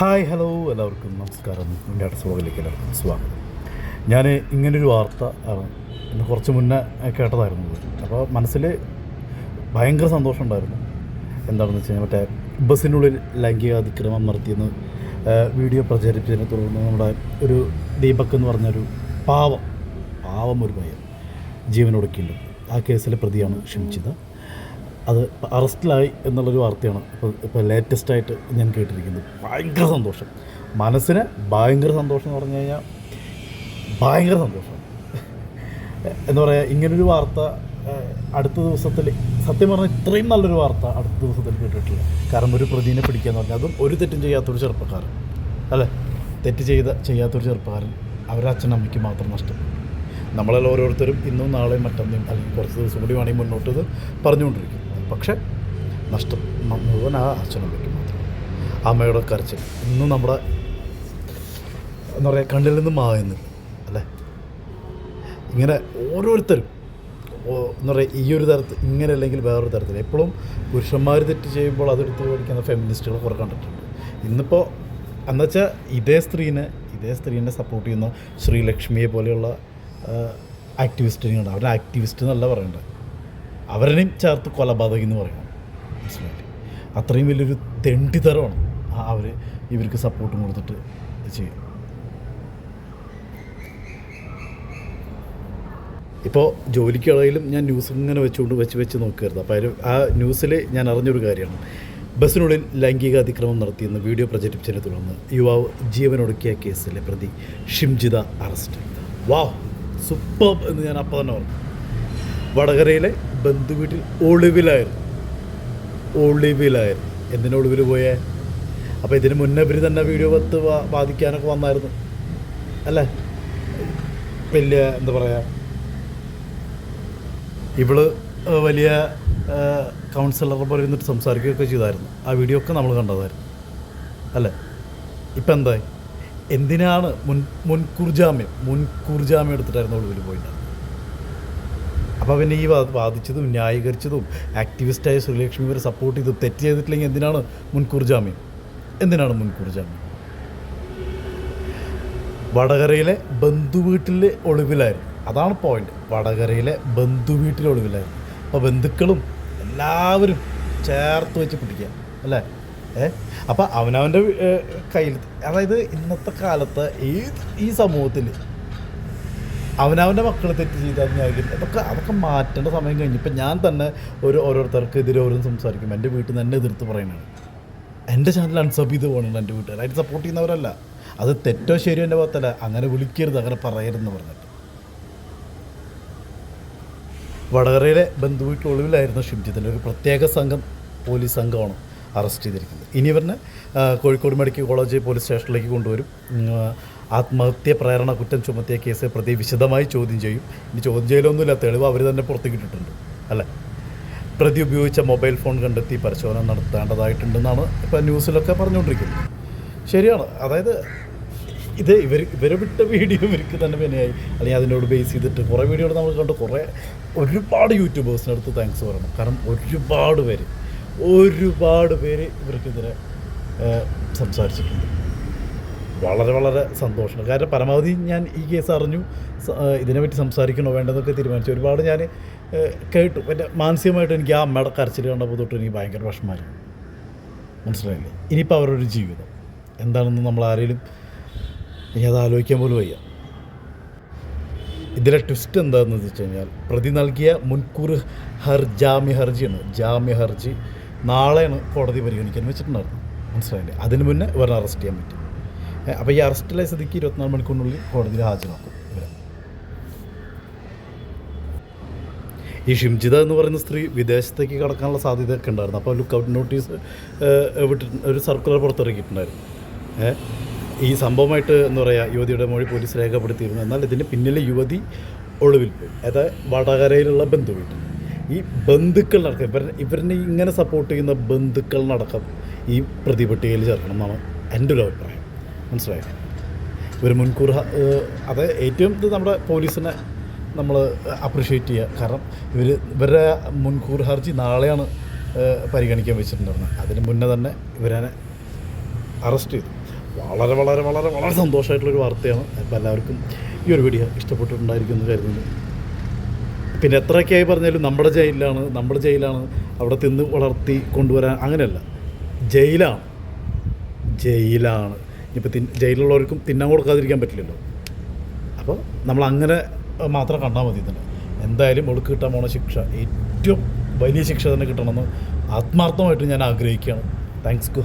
Hi hello എല്ലാവർക്കും നമസ്കാരം. അടുത്ത വ്ളോഗിലേക്ക് എല്ലാവർക്കും സ്വാഗതം. ഞാൻ ഇങ്ങനൊരു വാർത്ത ആണ് കുറച്ച് മുന്നേ കേട്ടതായിരുന്നു അപ്പോൾ മനസ്സിൽ ഭയങ്കര സന്തോഷമുണ്ടായിരുന്നു എന്താണെന്ന് വെച്ച് കഴിഞ്ഞാൽ മറ്റേ ബസ്സിനുള്ളിൽ ലൈംഗിക അതിക്രമം നടത്തിയെന്ന് വീഡിയോ പ്രചരിപ്പിച്ചതിനെ തുടർന്ന് നമ്മുടെ ഒരു ദീപക് എന്ന് പറഞ്ഞൊരു പാവം പാവം ഒരു പയ്യൻ ജീവനൊടുക്കിയിട്ടുണ്ട്. ആ കേസിലെ പ്രതിയാണ് ക്ഷമിച്ചത് അത് അറസ്റ്റിലായി എന്നുള്ളൊരു വാർത്തയാണ് ഇപ്പോൾ ഇപ്പോൾ ലേറ്റസ്റ്റ് ആയിട്ട് ഞാൻ കേട്ടിരിക്കുന്നത്. ഭയങ്കര സന്തോഷം. മനസ്സിന് ഭയങ്കര സന്തോഷം എന്ന് പറഞ്ഞു കഴിഞ്ഞാൽ ഭയങ്കര സന്തോഷം. എന്ന് പറയുക ഇങ്ങനൊരു വാർത്ത അടുത്ത ദിവസത്തിൽ സത്യം പറഞ്ഞാൽ ഇത്രയും നല്ലൊരു വാർത്ത അടുത്ത ദിവസത്തിൽ കേട്ടിട്ടില്ല. കാരണം ഒരു പ്രതിനെ പിടിക്കുക എന്ന് പറഞ്ഞാൽ അതും ഒരു തെറ്റും ചെയ്യാത്തൊരു ചെറുപ്പക്കാരൻ. അല്ലേ? തെറ്റ് ചെയ്ത ചെയ്യാത്തൊരു ചെറുപ്പക്കാരൻ അവരുടെ അച്ഛനമ്മയ്ക്ക് മാത്രം നഷ്ടപ്പെട്ടു നമ്മളെല്ലാം ഓരോരുത്തരും ഇന്നും നാളെയും മറ്റന്നേയും അല്ലെങ്കിൽ കുറച്ച് ദിവസം കൂടി വേണമെങ്കിൽ മുന്നോട്ട് ഇത് പറഞ്ഞുകൊണ്ടിരിക്കും. പക്ഷേ നഷ്ടം മുഴുവൻ ആ അച്ഛനമ്മയ്ക്ക് മാത്രം. അമ്മയുടെ കരച്ചിൽ ഇന്നും നമ്മുടെ എന്താ പറയുക കണ്ണിൽ നിന്ന് മായുന്നില്ല അല്ലേ? ഇങ്ങനെ ഓരോരുത്തരും എന്താ പറയുക ഈ ഒരു തരത്തിൽ ഇങ്ങനെ അല്ലെങ്കിൽ വേറൊരു തരത്തിൽ. എപ്പോഴും പുരുഷന്മാർ തെറ്റ് ചെയ്യുമ്പോൾ അതെടുത്ത് പഠിക്കുന്ന ഫെമിനിസ്റ്റുകൾ കുറേ കണ്ടിട്ടുണ്ട്. ഇന്നിപ്പോൾ എന്നുവെച്ചാൽ ഇതേ സ്ത്രീനെ ഇതേ സ്ത്രീനെ സപ്പോർട്ട് ചെയ്യുന്ന ശ്രീലക്ഷ്മിയെ പോലെയുള്ള ആക്ടിവിസ്റ്റിനെയുണ്ട് അവരുടെ ആക്ടിവിസ്റ്റ് എന്നല്ല പറയേണ്ടത് അവരെയും ചേർത്ത് കൊലപാതകം എന്ന് പറയണം അത്രയും വലിയൊരു തെണ്ടിത്തരമാണ് അവർ ഇവർക്ക് സപ്പോർട്ടും കൊടുത്തിട്ട് ചെയ്യും. ഇപ്പോൾ ജോലിക്കിടയിലും ഞാൻ ന്യൂസ് ഇങ്ങനെ വെച്ചുകൊണ്ട് വെച്ച് വെച്ച് നോക്കുകയായിരുന്നു. അപ്പോൾ അതിൽ ആ ന്യൂസിൽ ഞാൻ അറിഞ്ഞൊരു കാര്യമാണ്. ബസ്സിനുള്ളിൽ ലൈംഗിക അതിക്രമം നടത്തിയെന്ന് വീഡിയോ പ്രചരിപ്പിച്ചതിനെ തുടർന്ന് യുവാവ് ജീവനൊടുക്കിയ കേസിലെ പ്രതി ഷിംജിത അറസ്റ്റ് വാ സൂപ്പർ എന്ന് ഞാൻ അപ്പോൾ തന്നെ പറഞ്ഞു. വടകരയിലെ ബന്ധുവീട്ടിൽ ഒളിവിലായിരുന്നു. ഒളിവിലായിരുന്നു. എന്തിനാ ഒളിവിൽ പോയേ? അപ്പോൾ ഇതിന് മുന്നേ ഇവർ തന്നെ വീഡിയോ പത്ത് ബാധിക്കാനൊക്കെ വന്നായിരുന്നു. അല്ലേ? വലിയ എന്താ പറയുക ഇവൾ വലിയ കൗൺസിലറെ പോലെ ഇരുന്നിട്ട് സംസാരിക്കുകയൊക്കെ ചെയ്തായിരുന്നു. ആ വീഡിയോ ഒക്കെ നമ്മൾ കണ്ടതായിരുന്നു. അല്ലേ? ഇപ്പം എന്തായി? എന്തിനാണ് മുൻ മുൻകൂർ ജാമ്യം മുൻകൂർ ജാമ്യം എടുത്തിട്ടായിരുന്നു ഒളിവിൽ പോയിട്ടുണ്ടായിരുന്നത് അപ്പോൾ പിന്നെ ഈ വാദിച്ചതും ന്യായീകരിച്ചതും ആക്ടിവിസ്റ്റായ ശ്രീലക്ഷ്മി ഇവരെ സപ്പോർട്ട് ചെയ്തു. തെറ്റ് ചെയ്തിട്ടില്ലെങ്കിൽ എന്തിനാണ് മുൻകൂർ ജാമ്യം? എന്തിനാണ് മുൻകൂർ ജാമ്യം? വടകരയിലെ ബന്ധുവീട്ടിലെ ഒളിവിലായിരുന്നു. അതാണ് പോയിന്റ് വടകരയിലെ ബന്ധുവീട്ടിലെ ഒളിവിലായിരുന്നു. അപ്പോൾ ബന്ധുക്കളും എല്ലാവരും ചേർത്ത് വെച്ച് പിടിക്കുക അല്ലേ? ഏ? അപ്പം അവനവന്റെ കയ്യിൽ അതായത് ഇന്നത്തെ കാലത്ത് ഏത് ഈ സമൂഹത്തിൽ അവനവന്റെ മക്കൾ തെറ്റ് ചെയ്താൽ ന്യായീകരിക്കും അതൊക്കെ അതൊക്കെ മാറ്റേണ്ട സമയം കഴിഞ്ഞു. ഇപ്പം ഞാൻ തന്നെ ഒരു ഓരോരുത്തർക്ക് എതിരെ ഓരോന്ന് സംസാരിക്കും. എന്റെ വീട്ടിൽ നിന്ന് തന്നെ എതിർത്ത് പറയുന്നത് എന്റെ ചാനൽ അൺസബ് ചെയ്ത് പോകണം എന്റെ വീട്ടുകാർ. അതിന് സപ്പോർട്ട് ചെയ്യുന്നവരല്ല. അത് തെറ്റോ ശരിയോ എന്റെ ഭാഗത്തല്ല. അങ്ങനെ വിളിക്കരുത് അങ്ങനെ പറയരുതെന്ന് പറഞ്ഞിട്ട്. വടകരയിലെ ബന്ധുവീട്ടിൽ ഒളിവിലായിരുന്ന ഷിംജിത്തിന്റെ ഒരു പ്രത്യേക സംഘം പോലീസ് സംഘമാണ് അറസ്റ്റ് ചെയ്തിരിക്കുന്നത്. ഇനി ഇവരെ കോഴിക്കോട് മെഡിക്കൽ കോളേജ് പോലീസ് സ്റ്റേഷനിലേക്ക് കൊണ്ടുവരും. ആത്മഹത്യ പ്രേരണ കുറ്റം ചുമത്തിയ കേസ് പ്രതി വിശദമായി ചോദ്യം ചെയ്യും. ഇനി ചോദ്യം ചെയ്യലൊന്നുമില്ല തെളിവ് അവർ തന്നെ പുറത്തേക്ക് ഇട്ടിട്ടുണ്ട് അല്ലേ? പ്രതി ഉപയോഗിച്ച മൊബൈൽ ഫോൺ കണ്ടെത്തി പരിശോധന നടത്തേണ്ടതായിട്ടുണ്ടെന്നാണ് ഇപ്പോൾ ന്യൂസിലൊക്കെ പറഞ്ഞുകൊണ്ടിരിക്കുന്നത്. ശരിയാണ്. അതായത് ഇത് ഇവർ ഇവരെ വിട്ട വീഡിയോ ഇവർക്ക് തന്നെ വിനയായി. അല്ലെങ്കിൽ അതിനോട് ബേസ് ചെയ്തിട്ട് കുറേ വീഡിയോകൾ നമ്മൾ കണ്ട്. കുറേ ഒരുപാട് യൂട്യൂബേഴ്സിനടുത്ത് താങ്ക്സ് പറയണം. കാരണം ഒരുപാട് പേര് ഒരുപാട് പേര് ഇവർക്കെതിരെ സംസാരിച്ചിട്ടുണ്ട്. വളരെ വളരെ സന്തോഷമാണ് കാരണം പരമാവധി ഞാൻ ഈ കേസ് അറിഞ്ഞു ഇതിനെപ്പറ്റി സംസാരിക്കണോ വേണ്ടതൊക്കെ തീരുമാനിച്ചു. ഒരുപാട് ഞാൻ കേട്ടു. എന്റെ മാനസികമായിട്ട് എനിക്ക് ആ അമ്മയുടെ കരച്ചിൽ കണ്ടപ്പോൾ തൊട്ട് എനിക്ക് ഭയങ്കര വിഷമമായിരുന്നു. മനസ്സിലായില്ലേ? ഇനിയിപ്പോൾ അവരുടെ ജീവിതം. എന്താണെന്ന് നമ്മൾ ആരെങ്കിലും ഇനി അത് ആലോചിക്കാൻ പോലും വയ്യ. ഇതിലെ ട്വിസ്റ്റ് എന്താണെന്ന് വെച്ച് കഴിഞ്ഞാൽ പ്രതി നൽകിയ മുൻകൂർ ഹർ ജാമ്യ ഹർജിയാണ്. ജാമ്യ ഹർജി നാളെയാണ് കോടതി പരിഗണിക്കാൻ വെച്ചിട്ടുണ്ടായിരുന്നു മനസ്സിലായില്ലേ? അതിന് മുന്നേ ഇവരെ അറസ്റ്റ് ചെയ്യാൻ പറ്റും. അപ്പോൾ ഈ അറസ്റ്റിലെ സ്ഥിതിക്ക് ഇരുപത്തിനാല് മണിക്കൂറിനുള്ളിൽ കോടതിയിൽ ഹാജരാക്കും ഈ ഷിംജിത എന്ന് പറയുന്ന സ്ത്രീ വിദേശത്തേക്ക് കടക്കാനുള്ള സാധ്യതയൊക്കെ ഉണ്ടായിരുന്നു. അപ്പോൾ ലുക്ക് ഔട്ട് നോട്ടീസ് വിട്ട് ഒരു സർക്കുലർ പുറത്തിറക്കിയിട്ടുണ്ടായിരുന്നു. ഈ സംഭവമായിട്ട് എന്ന് പറയുക യുവതിയുടെ മൊഴി പോലീസ് രേഖപ്പെടുത്തിയിരുന്നു. എന്നാൽ ഇതിന് പിന്നിലെ യുവതി ഒളിവിൽ പോയി. അതായത് വടകരയിലുള്ള ബന്ധു വീട്ടിൽ. ഈ ബന്ധുക്കളിനടക്കം ഇവർ ഇവരിനെ ഇങ്ങനെ സപ്പോർട്ട് ചെയ്യുന്ന ബന്ധുക്കളിനടക്കം ഈ പ്രതിപട്ടികയിൽ ചേർക്കണം എന്നാണ് എന്റെ ഒരു അഭിപ്രായം. മനസ്സിലായോ? ഒരു മുൻകൂർ അത് ഏറ്റവും ഇത് നമ്മുടെ പോലീസിനെ നമ്മൾ അപ്രിഷ്യേറ്റ് ചെയ്യുക കാരണം ഇവർ ഇവരുടെ മുൻകൂർ ഹർജി നാളെയാണ് പരിഗണിക്കാൻ വെച്ചിട്ടുണ്ടായിരുന്നത് അതിന് മുന്നേ തന്നെ ഇവരെ അറസ്റ്റ് ചെയ്തു. വളരെ വളരെ വളരെ വളരെ സന്തോഷമായിട്ടുള്ളൊരു വാർത്തയാണ്. അപ്പോൾ എല്ലാവർക്കും ഈ ഒരു വീഡിയോ ഇഷ്ടപ്പെട്ടിട്ടുണ്ടായിരിക്കും എന്ന് കരുതുന്നു. പിന്നെ എത്രയൊക്കെയായി പറഞ്ഞാലും നമ്മുടെ ജയിലിലാണ് നമ്മുടെ ജയിലാണ്. അവിടെ തിന്ന് വളർത്തി കൊണ്ടുവരാൻ അങ്ങനെയല്ല. ജയിലാണ്. ജയിലാണ്. ഇനിയിപ്പോൾ തിൻ ജയിലുള്ളവർക്കും തിന്നാൻ കൊടുക്കാതിരിക്കാൻ പറ്റില്ലല്ലോ. അപ്പോൾ നമ്മൾ അങ്ങനെ മാത്രം കണ്ടാൽ മതി തന്നെ എന്തായാലും ഒടുക്ക് കിട്ടാൻ പോണ ശിക്ഷ ഏറ്റവും വലിയ ശിക്ഷ തന്നെ കിട്ടണമെന്ന് ആത്മാർത്ഥമായിട്ട് ഞാൻ ആഗ്രഹിക്കുകയാണ്. താങ്ക്സ് ഗു.